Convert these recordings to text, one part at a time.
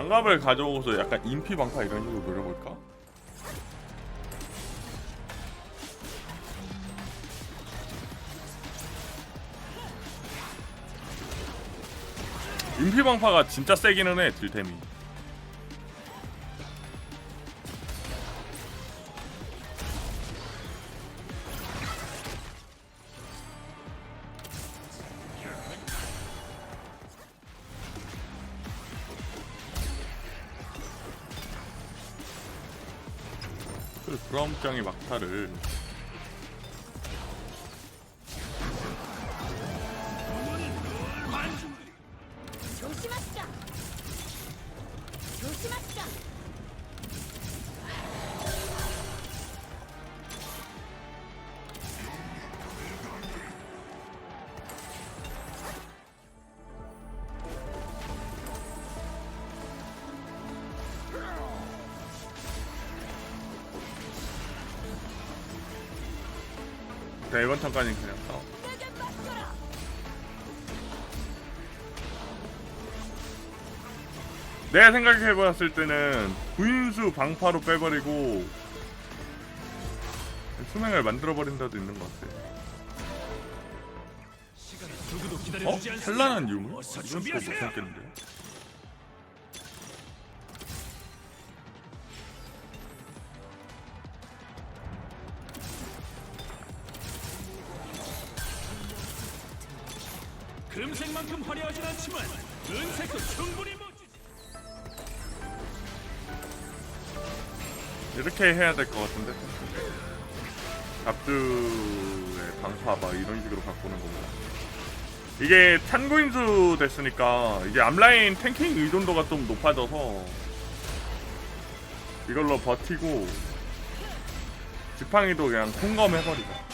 장갑을 가져오고서 약간 인피 방파 이런 식으로 노려볼까? 인피 방파가 진짜 세기는 해 딜템이 그 브라움장의 막타를 네, 이번 턴까지 그냥 싸워. 내가 생각해봤을 때는 구인수 방파로 빼버리고 수명을 만들어버린다도 있는 것 같아 어? 찬란한 유물? 이건 또. 못참겠는데 금색만큼 화려하진 않지만 은색도 충분히 멋지지. 이렇게 해야 될 것 같은데? 갑주의 방파 막 이런 식으로 바꾸는 거고 이게 탄구인수 됐으니까 이제 앞라인 탱킹 의존도가 좀 높아져서 이걸로 버티고 지팡이도 그냥 콩검 해버리자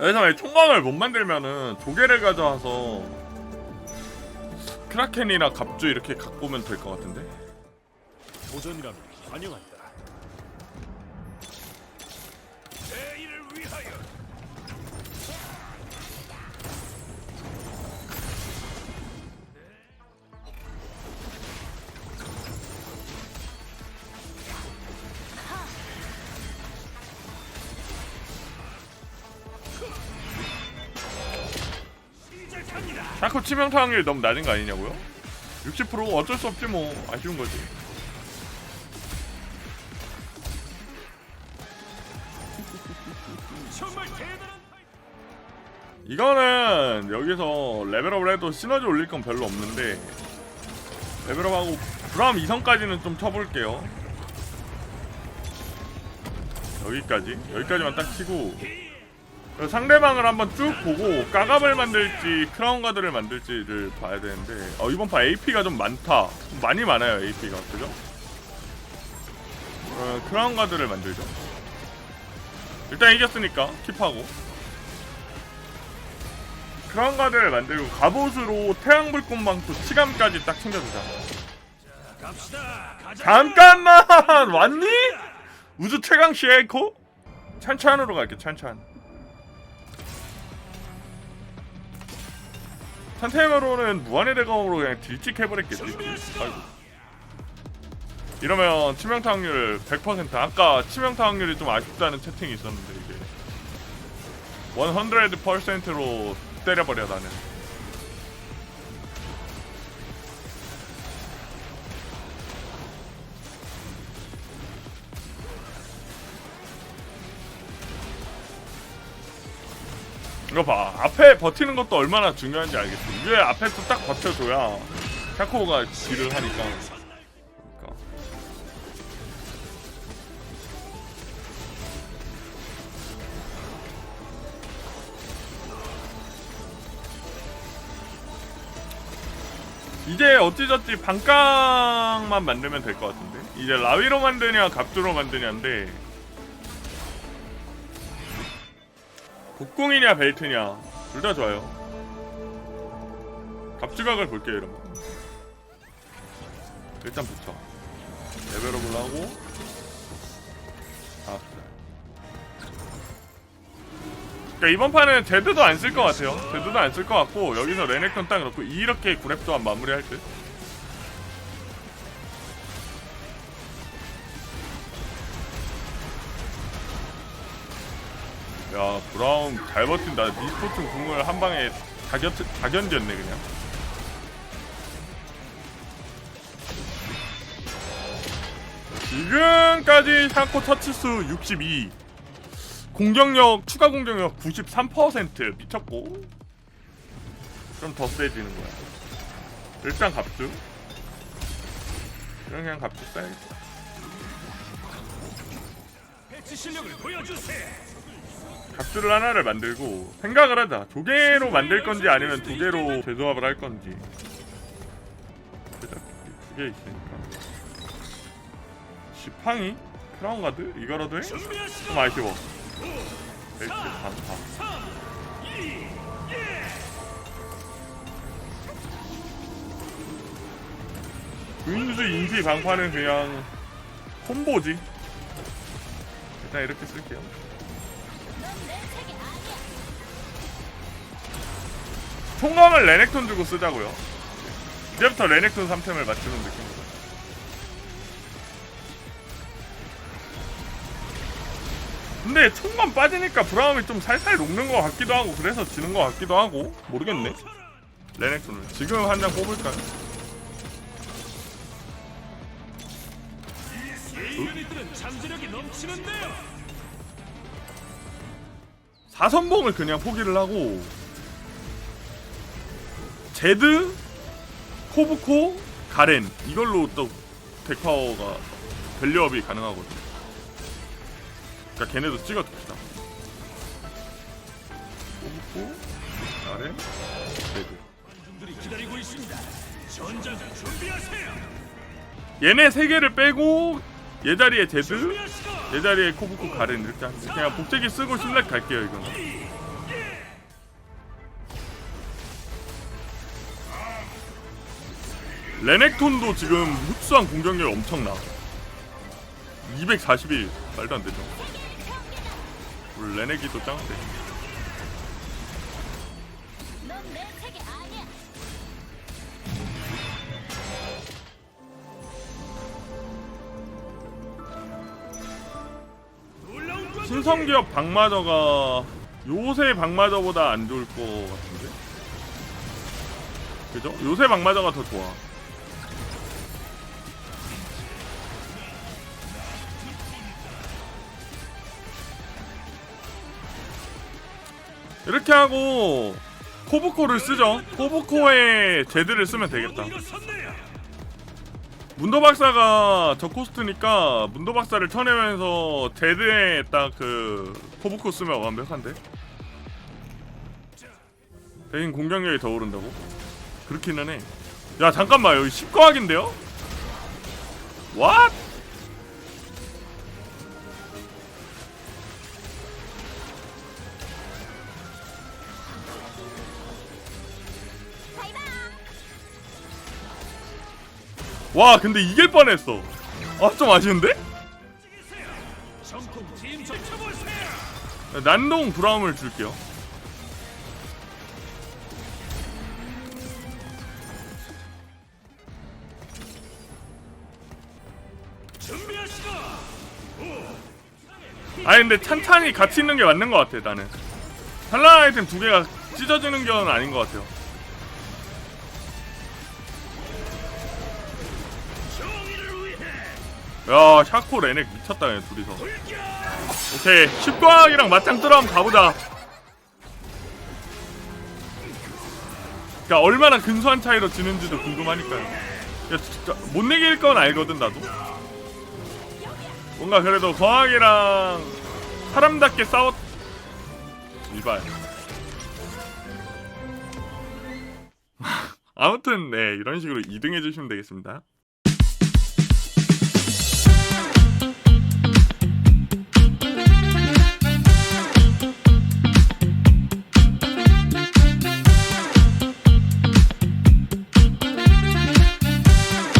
만약 총광을 못 만들면은 조개를 가져와서 크라켄이나 갑주 이렇게 갖고 오면 될 것 같은데 도전이라면 환영한다. 자꾸 치명타 확률이 너무 낮은 거 아니냐고요? 60% 어쩔 수 없지 뭐. 아쉬운 거지. 이거는 여기서 레벨업을 해도 시너지 올릴 건 별로 없는데 레벨업하고 브라움 2성까지는 좀 쳐볼게요. 여기까지. 여기까지만 딱 치고. 그 상대방을 한번 쭉 보고 까갑을 만들지 크라운 가드를 만들지를 봐야 되는데 어, 이번 판 AP가 좀 많다 많이 많아요 AP가 그죠? 어, 크라운 가드를 만들죠 일단 이겼으니까 킵하고 크라운 가드를 만들고 갑옷으로 태양불꽃망토 치감까지 딱 챙겨주자. 잠깐만 왔니? 우주 최강 시에코? 찬찬으로 갈게 찬찬 찬템으로는 무한의 대검으로 그냥 딜찍 해버렸겠지. 준비하시고. 아이고. 이러면 치명타 확률 100% 아까 치명타 확률이 좀 아쉽다는 채팅이 있었는데 이게. 100%로 때려버려 나는 이거 봐. 앞에 버티는 것도 얼마나 중요한지 알겠어. 이게 앞에서 딱 버텨줘야 샤코가 딜을 하니까. 그러니까. 이제 어찌저찌 반깡만 만들면 될 것 같은데? 이제 라위로 만드냐 갑주로 만드냐인데 곡궁이냐 벨트냐. 둘 다 좋아요. 갑주각을 볼게요 이러면 일단 붙여 레벨업을 하고. 아 그러니까 이번 판은 제드도 안 쓸 것 같아요. 제드도 안 쓸 것 같고 여기서 레넥톤 딱 넣고 이렇게 구랩 또한 마무리할 듯 야 브라운 잘 버틴다. 미스포츠 궁을 한 방에 다, 견, 다 견뎠네 그냥. 지금까지 샤코 터치수 62 공격력 추가 공격력 93% 미쳤고. 좀 더 세지는 거야. 일단 갑주. 그냥 갑주 써야겠다 배치 실력을 보여주세요. 갑주를 하나를 만들고 생각을 하자 조개로 만들 건지 아니면 두 개로 재조합을 할 건지 두개 있으니까 지팡이? 크라운 가드? 이거라도 해? 좀 아쉬워 벨트 반파 3, 2, 1. 은수 인지 방파는 그냥 콤보지 일단 이렇게 쓸게요. 총감을 레넥톤 주고 쓰자고요. 이제부터 레넥톤 3템을 맞추는 느낌으로 근데 총감 빠지니까 브라움이 좀 살살 녹는 것 같기도 하고 그래서 지는 것 같기도 하고 모르겠네. 레넥톤을. 지금 한 장 뽑을까요? 유 4선봉을 그냥 포기를 하고 제드, 코브코, 가렌 이걸로 또 덱파워가 밸류업이 가능하거든 그러니까 걔네도 찍어둡시다 코브코, 가렌, 제드. 얘네 세 개를 빼고 얘 자리에 제드, 준비하시고 얘 자리에 코브코, 가렌 이렇게 하는데 그냥 복제기 쓰고 신락 갈게요 이거는. 레넥톤도 지금 흡수한 공격력이 엄청나 241 말도 안 되죠. 우리 레넥이도 짱한데 신성기업 박마저가 요새 박마저보다 안 좋을 것 같은데 그죠? 요새 박마저가 더 좋아 이렇게 하고 코브코를 쓰죠 코브코에 제드를 쓰면 되겠다. 문도 박사가 저 코스트니까 문도 박사를 쳐내면서 제드에 딱 그 코브코 쓰면 완벽한데 대신 공격력이 더 오른다고? 그렇기는 해야 잠깐만 여기 10과학인데요? What? 와 근데 이길 뻔했어. 아 좀 아쉬운데? 난동 브라움을 줄게요. 아니 근데 찬찬히 같이 있는 게 맞는 것 같아 나는. 탈란 아이템 두 개가 찢어지는 건 아닌 것 같아요 야 샤코 레넥 미쳤다 그냥 둘이서. 오케이 10광이랑 맞짱 뜨러 한번 가보자. 그니까 얼마나 근소한 차이로 지는지도 궁금하니까요. 야 진짜 못 이길 건 알거든 나도. 뭔가 그래도 거학이랑 사람답게 싸웠 이발 아무튼 네 이런 식으로 2등 해주시면 되겠습니다